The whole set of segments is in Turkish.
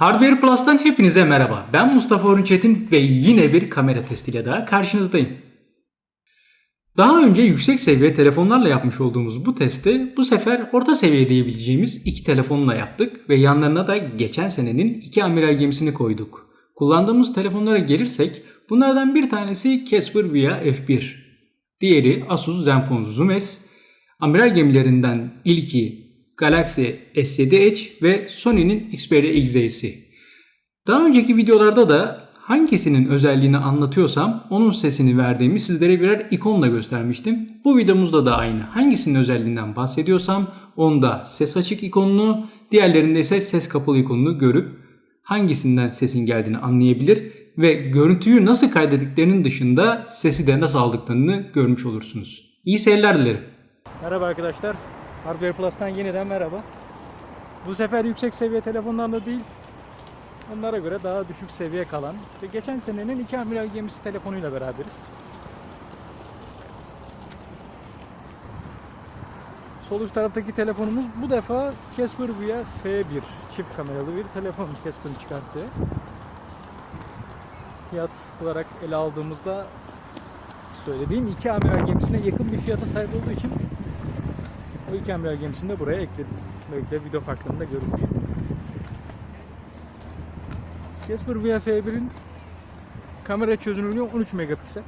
Hardware Plus'tan hepinize merhaba. Ben Mustafa Orun Çetin ve yine bir kamera testiyle daha karşınızdayım. Daha önce yüksek seviye telefonlarla yapmış olduğumuz bu testi bu sefer orta seviye diyebileceğimiz iki telefonla yaptık ve yanlarına da geçen senenin iki amiral gemisini koyduk. Kullandığımız telefonlara gelirsek bunlardan bir tanesi Casper Via F1, diğeri Asus Zenfone Zoom S, amiral gemilerinden ilki Galaxy S7 Edge ve Sony'nin Xperia XZ'si. Daha önceki videolarda da hangisinin özelliğini anlatıyorsam onun sesini verdiğimi sizlere birer ikonla göstermiştim. Bu videomuzda da aynı. Hangisinin özelliğinden bahsediyorsam onda ses açık ikonunu, diğerlerinde ise ses kapalı ikonunu görüp hangisinden sesin geldiğini anlayabilir ve görüntüyü nasıl kaydettiklerinin dışında sesi de nasıl aldıklarını görmüş olursunuz. İyi seyirler dilerim. Merhaba arkadaşlar. Hardware Plus'tan yeniden merhaba. Bu sefer yüksek seviye telefonlarla değil, onlara göre daha düşük seviye kalan ve geçen senenin iki amiral gemisi telefonuyla beraberiz. Sol üst taraftaki telefonumuz bu defa Casper Via F1 çift kameralı bir telefon Casper'ın çıkarttığı. Fiyat olarak ele aldığımızda söylediğim iki amiral gemisine yakın bir fiyata sahip olduğu için amiral gemisini de buraya ekledim. Böylelikle video farklarını da görün diye. Casper Via F1'in kamera çözünürlüğü 13 megapiksel.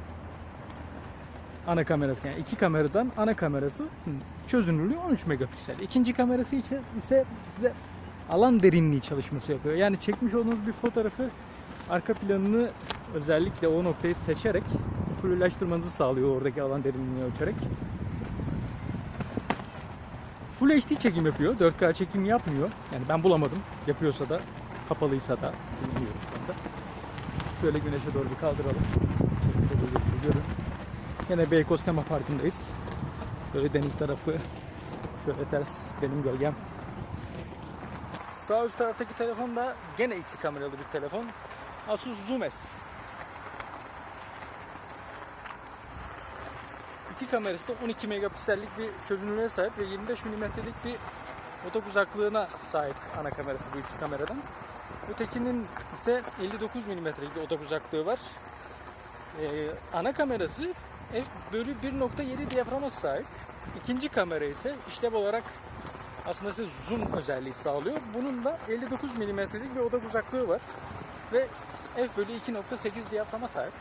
Ana kamerası yani iki kameradan ana kamerası çözünürlüğü 13 megapiksel. İkinci kamerası ise, ise size alan derinliği çalışması yapıyor. Yani çekmiş olduğunuz bir fotoğrafı arka planını özellikle o noktayı seçerek fullleştirmanızı sağlıyor oradaki alan derinliğini ölçerek. Full HD çekim yapıyor. 4K çekim yapmıyor. Yani ben bulamadım. Yapıyorsa da kapalıysa da bilmiyorum şu anda. Şöyle güneşe doğru bir kaldıralım. Görün. Yine Beykoz Tema Parkı'ndayız. Böyle deniz tarafı şöyle ters benim gölgem. Sağ üst taraftaki telefon da gene iki kameralı bir telefon. Asus Zoom S. İki kamerası da 12 megapiksellik bir çözünürlüğe sahip ve 25 milimetrelik bir odak uzaklığına sahip ana kamerası bu iki kameradan. Ötekinin ise 59 milimetrelik bir odak uzaklığı var. Ee, ana kamerası f bölü 1.7 diyaframa sahip. İkinci kamera ise işlev olarak aslında size zoom özelliği sağlıyor. Bunun da 59 milimetrelik bir odak uzaklığı var. Ve f bölü 2.8 diyaframa sahip.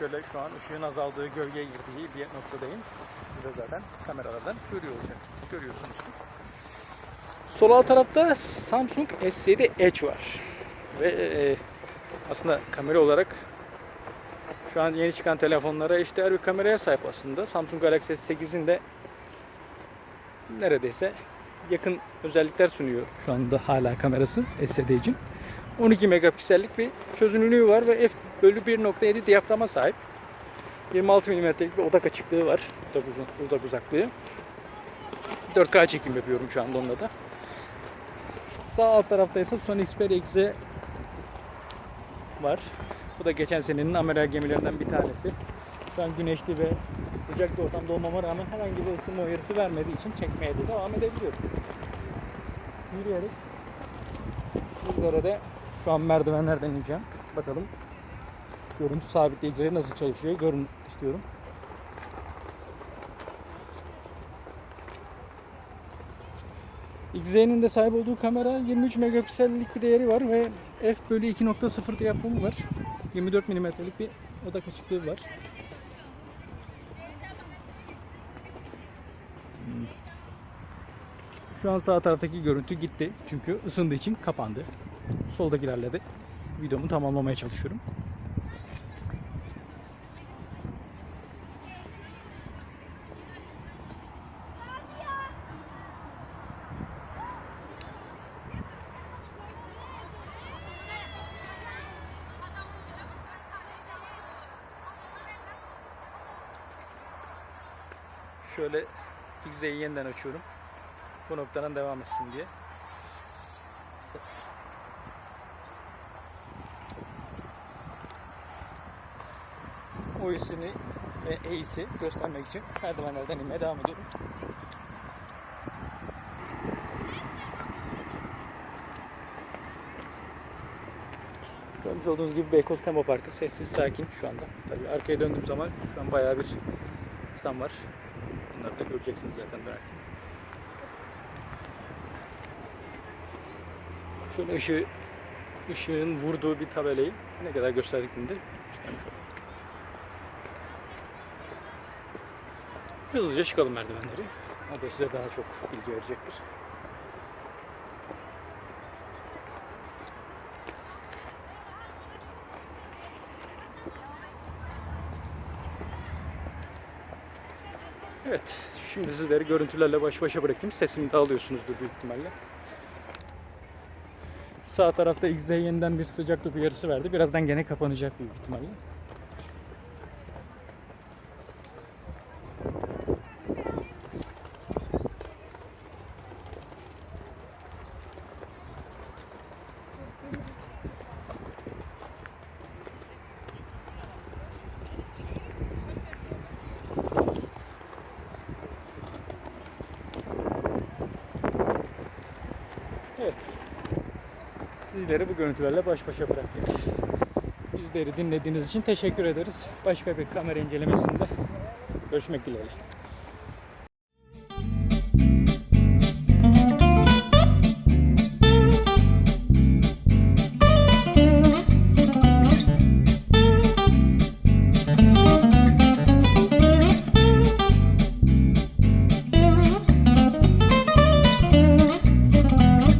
Şöyle şu an ışığın azaldığı, gölgeye girdiği bir noktadayım. Siz de zaten kameralardan görüyor olacak, görüyorsunuzdur. Sol alt tarafta Samsung S7 Edge var. Ve e, aslında kamera olarak şu an yeni çıkan telefonlara eşdeğer bir kameraya sahip aslında. Samsung Galaxy S8'in de neredeyse yakın özellikler sunuyor şu anda hala kamerası S7 için. 12 megapiksellik bir çözünürlüğü var ve f bölü 1.7 diyaframa sahip. 26 milimetrelik bir odak açıklığı var. Odak, uzun, odak uzaklığı. 4K çekim yapıyorum şu anda onunla da. Sağ alt tarafta ise Sony Xperia XZ var. Bu da geçen senenin amiral gemilerinden bir tanesi. Şu an güneşli ve sıcak bir ortamda olmama rağmen herhangi bir ısınma uyarısı vermediği için çekmeye de devam edebiliyorum. Yürüyerek sizlere de şu an merdivenlerden ineceğim. Bakalım görüntü sabitleyicileri nasıl çalışıyor görün istiyorum. XZ'nin de sahip olduğu kamera 23 megapiksellik bir değeri var ve f bölü 2.0 diyaframı var. 24 milimetrelik bir odak açıklığı var. Şu an sağ taraftaki görüntü gitti çünkü ısındığı için kapandı. Soldakilerle de videomu tamamlamaya çalışıyorum. Şöyle XZ'yi yeniden açıyorum. Bu noktadan devam etsin diye. O isini ve E'si göstermek için merdivenlerden inmeye devam ediyorum. Görmüş olduğunuz gibi Beykoz Tema Parkı sessiz sakin şu anda. Tabii arkaya döndüğüm zaman şu an bayağı bir insan var. Da göreceksiniz zaten merak etmeyin. Şöyle ışığı, ışığın vurduğu bir tabelayı ne kadar de göstermiş oldum. Hızlıca çıkalım merdivenleri. O da size daha çok bilgi verecektir. Evet, şimdi sizleri görüntülerle baş başa bırakayım. Sesimi de alıyorsunuzdur büyük ihtimalle. Sağ tarafta XZ yeniden bir sıcaklık uyarısı verdi. Birazdan gene kapanacak büyük ihtimalle. Evet. Sizleri bu görüntülerle baş başa bıraktık. Bizleri dinlediğiniz için teşekkür ederiz. Başka bir kamera incelemesinde görüşmek dileğiyle.